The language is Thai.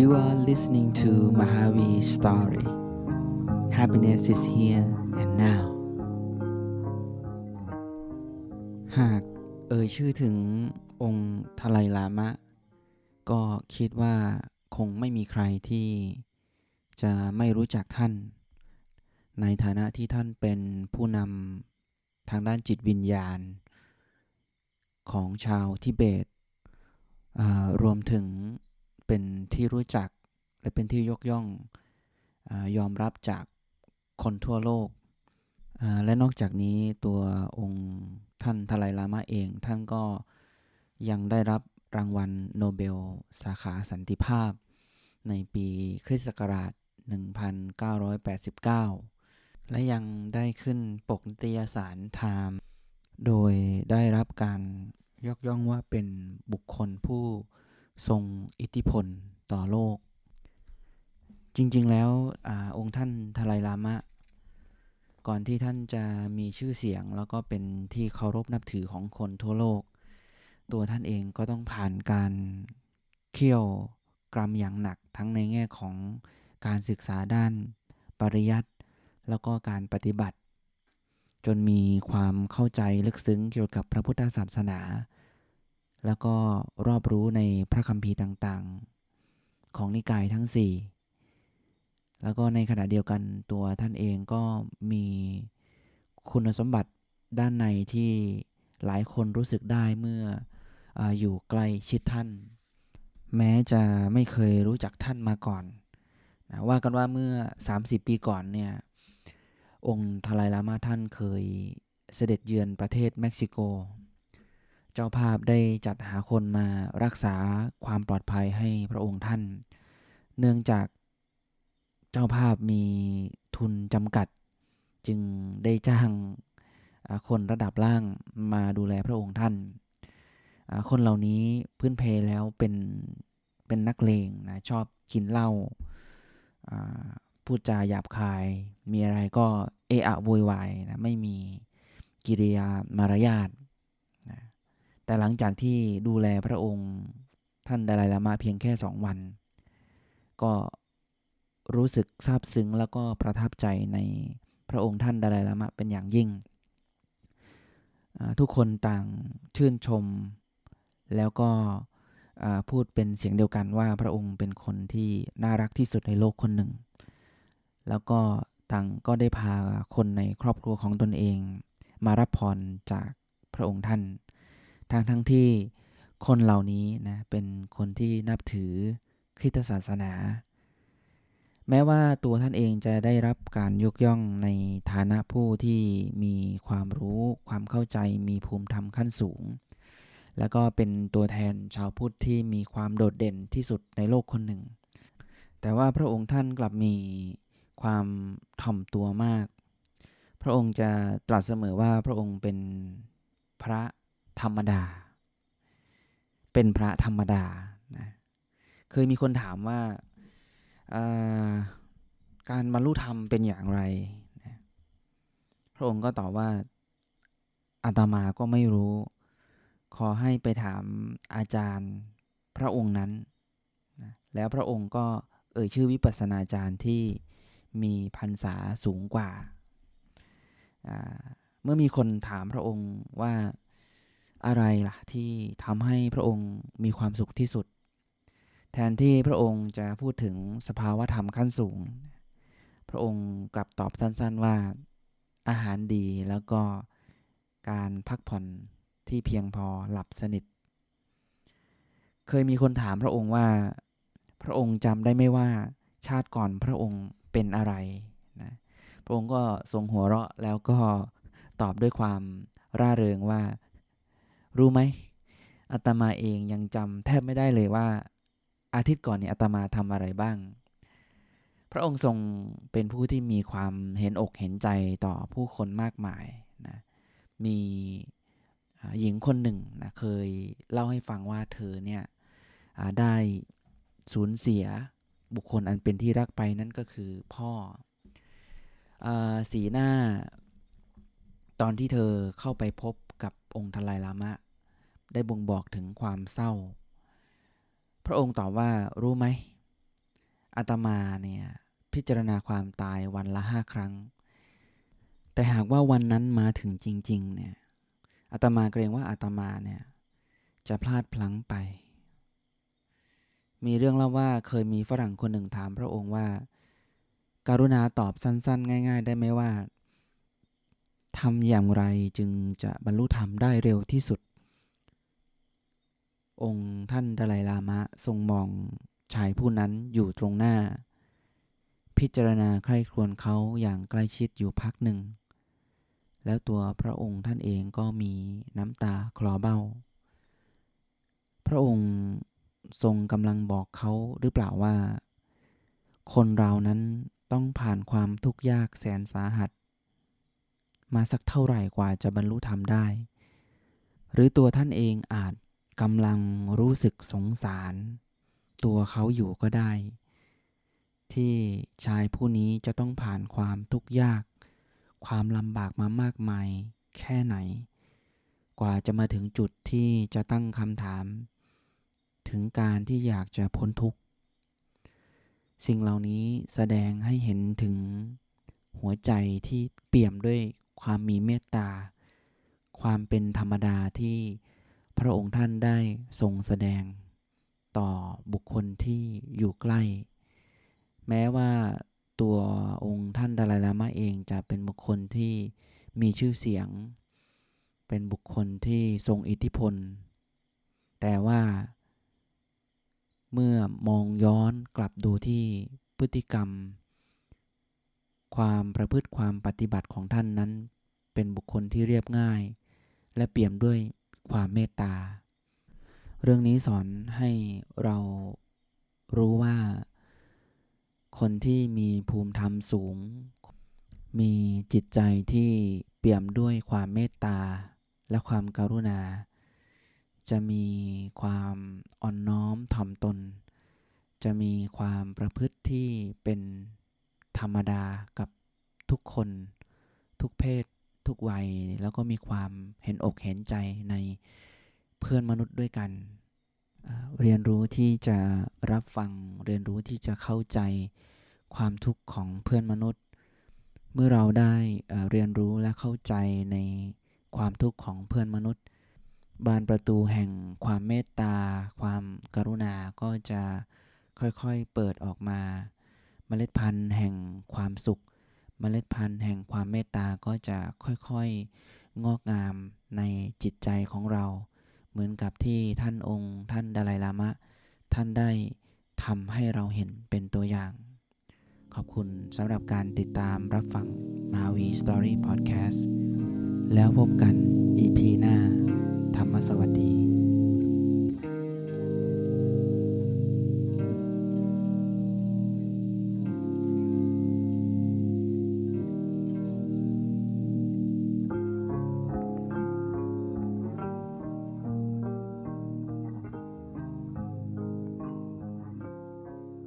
You are listening to Mahavi Story. Happiness is here and now. หากเอ่ยชื่อถึงองค์ทไลลามะ ก็คิดว่าคงไม่มีใครที่จะไม่รู้จักท่าน ในฐานะที่ท่านเป็นผู้นำทางด้านจิตวิญญาณ ของชาวทิเบตรวมถึง เป็นที่รู้จักและเป็นที่ยกย่องอยอมรับจากคนทั่วโลก และนอกจากนี้ตัวองค์ท่านทไลลามะเอง ท่านก็ยังได้รับรางวัลโนเบลสาขาสันติภาพ ในปีคริสต์ศักราช 1989 และยังได้ขึ้นปกนิตยสารไทม์โดยได้รับการยกย่องว่าเป็นบุคคลผู้ ทรงอิทธิพลต่อโลก จริงๆแล้วอองค์ท่านทไลลามะ ก่อนที่ท่านจะมีชื่อเสียง แล้วก็เป็นที่เคารพนับถือของคนทั่วโลก ตัวท่านเองก็ต้องผ่านการเคี่ยวกรำอย่างหนักทั้งในแง่ของการศึกษาด้านปริยัติแล้วก็การปฏิบัติ จนมีความเข้าใจลึกซึ้งเกี่ยวกับพระพุทธศาสนา แล้วก็รอบรู้ในพระคัมภีร์ต่างๆ ของนิกายทั้ง 4 แล้วก็ในขณะเดียวกันตัวท่านเองก็มีคุณสมบัติด้านในที่หลายคนรู้สึกได้เมื่อออยู่ใกล้ชิดท่าน แม้จะไม่เคยรู้จักท่านมาก่อนนะว่ากันว่าเมื่อ 30 ปีก่อนเนี่ย องค์ทลายลามาท่านเคยเสด็จเยือนประเทศเม็กซิโก เจ้าภาพได้จัดหาคนมารักษาความปลอดภัยให้พระองค์ท่าน เนื่องจากเจ้าภาพมีทุนจำกัด จึงได้จ้างคนระดับล่างมาดูแลพระองค์ท่าน คนเหล่านี้พื้นเพแล้วเป็นเป็นนักเลงนะชอบกินเหล้าพูดจาหยาบคาย มีอะไรก็เอะอะโวยวายนะไม่มีกิริยามารยาท แต่หลังจากที่ดูแลพระองค์ท่านดาลายลามะเพียงแค่สองวัน ก็รู้สึกซาบซึ้งแล้วก็ประทับใจในพระองค์ท่านดาลายลามะเป็นอย่างยิ่ง ทุกคนต่างชื่นชม แล้วก็พูดเป็นเสียงเดียวกันว่าพระองค์เป็นคนที่น่ารักที่สุดในโลกคนหนึ่ง แล้วก็ต่างก็ได้พาคนในครอบครัวของตนเอง มารับพรจากพระองค์ท่าน ทั้งทั้งที่คนเหล่านี้นะเป็นคนที่นับถือคริสตศาสนา แม้ว่าตัวท่านเองจะได้รับการยกย่องในฐานะผู้ที่มีความรู้ความเข้าใจมีภูมิธรรมขั้นสูง แล้วก็เป็นตัวแทนชาวพุทธที่มีความโดดเด่นที่สุดในโลกคนหนึ่ง แต่ว่าพระองค์ท่านกลับมีความถ่อมตัวมาก พระองค์จะตรัสเสมอว่าพระองค์เป็นพระ ธรรมดา เป็นพระธรรมดานะเคยมีคนถามว่าการบรรลุธรรมเป็นอย่างไรนะพระองค์ก็ตอบว่าอาตมาก็ไม่รู้ ขอให้ไปถามอาจารย์พระองค์นั้นนะแล้วพระองค์ก็เอ่ยชื่อวิปัสสนาจารย์ที่มีพรรษาสูงกว่า เมื่อมีคนถามพระองค์ว่า อะไรล่ะที่ทำให้พระองค์มีความสุขที่สุด แทนที่พระองค์จะพูดถึงสภาวะธรรมขั้นสูง พระองค์กลับตอบสั้นๆว่าอาหารดีแล้วก็การพักผ่อนที่เพียงพอหลับสนิท เคยมีคนถามพระองค์ว่า พระองค์จำได้ไม่ว่าชาติก่อนพระองค์เป็นอะไรนะพระองค์ก็ทรงหัวเราะแล้วก็ตอบด้วยความร่าเริงว่า รู้ไหมอาตมาเองยังจำแทบไม่ได้เลยว่า อาทิตย์ก่อนเนี่ยอาตมาทำอะไรบ้าง พระองค์ทรงเป็นผู้ที่มีความเห็นอกเห็นใจต่อผู้คนมากมายนะมีหญิงคนหนึ่งนะเคยเล่าให้ฟังว่าเธอเนี่ยได้สูญเสียบุคคลอันเป็นที่รักไปนั่นก็คือพ่ออสีหน้า ตอนที่เธอเข้าไปพบกับองค์ทลายลามะ ได้บ่งบอกถึงความเศร้า พระองค์ตอบว่ารู้ไหมอาตมาเนี่ยพิจารณาความตายวันละห้าครั้ง แต่หากว่าวันนั้นมาถึงจริง ๆ เนี่ยอาตมาเกรงว่าอาตมาเนี่ยจะพลาดพลั้งไป มีเรื่องเล่าว่าเคยมีฝรั่งคนหนึ่งถามพระองค์ว่า การุณาตอบสั้น ๆ ง่าย ๆ ได้ไหมว่าทำอย่างไรจึงจะบรรลุธรรมได้เร็วที่สุด องค์ท่านดาไลลามะทรงมองชายผู้นั้นอยู่ตรงหน้า พิจารณาใคร่ครวญเขาอย่างใกล้ชิดอยู่พักหนึ่ง แล้วตัวพระองค์ท่านเองก็มีน้ำตาคลอเบ้า พระองค์ทรงกำลังบอกเขาหรือเปล่าว่า คนเรานั้นต้องผ่านความทุกข์ยากแสนสาหัส มาสักเท่าไหร่กว่าจะบรรลุธรรมได้ หรือตัวท่านเองอาจ กำลังรู้สึกสงสาร ตัวเขาอยู่ก็ได้ ที่ชายผู้นี้จะต้องผ่านความทุกข์ยาก ความลำบากมามากมาย แค่ไหน กว่าจะมาถึงจุดที่จะตั้งคำถาม ถึงการที่อยากจะพ้นทุกข์ สิ่งเหล่านี้แสดงให้เห็นถึงหัวใจที่เปี่ยมด้วยความมีเมตตา ความเป็นธรรมดาที่ พระองค์ท่านได้ทรงแสดงต่อบุคคลที่อยู่ใกล้ แม้ว่าตัวองค์ท่านดาลายลามะเองจะเป็นบุคคลที่มีชื่อเสียง เป็นบุคคลที่ทรงอิทธิพล แต่ว่า เมื่อมองย้อนกลับดูที่พฤติกรรม ความประพฤติความปฏิบัติของท่านนั้น เป็นบุคคลที่เรียบง่าย และเปี่ยมด้วย ความเมตตา เรื่องนี้สอนให้เรารู้ว่า คนที่มีภูมิธรรมสูง มีจิตใจที่เปี่ยมด้วยความเมตตาและความการุณา จะมีความอ่อนน้อมถ่อมตน จะมีความประพฤติที่เป็นธรรมดากับทุกคน ทุกเพศ ทุกวัย แล้วก็มีความเห็นอกเห็นใจในเพื่อนมนุษย์ด้วยกัน เรียนรู้ที่จะรับฟัง เรียนรู้ที่จะเข้าใจความทุกข์ของเพื่อนมนุษย์ เมื่อเราได้เรียนรู้และเข้าใจในความทุกข์ของเพื่อนมนุษย์ บานประตูแห่งความเมตตา ความกรุณาก็จะค่อยๆเปิดออกมา เมล็ดพันธุ์แห่งความสุข เมล็ดพันธุ์แห่งความเมตตาก็จะค่อยๆ งอกงามในจิตใจของเรา เหมือนกับที่ท่านองค์ ท่านดาไลลามะ ท่านได้ทำให้เราเห็นเป็นตัวอย่าง ขอบคุณสำหรับการติดตามรับฟังมาวีสตอรี่พอดแคสต์แล้วพบกัน EP หน้า ธรรมสวัสดี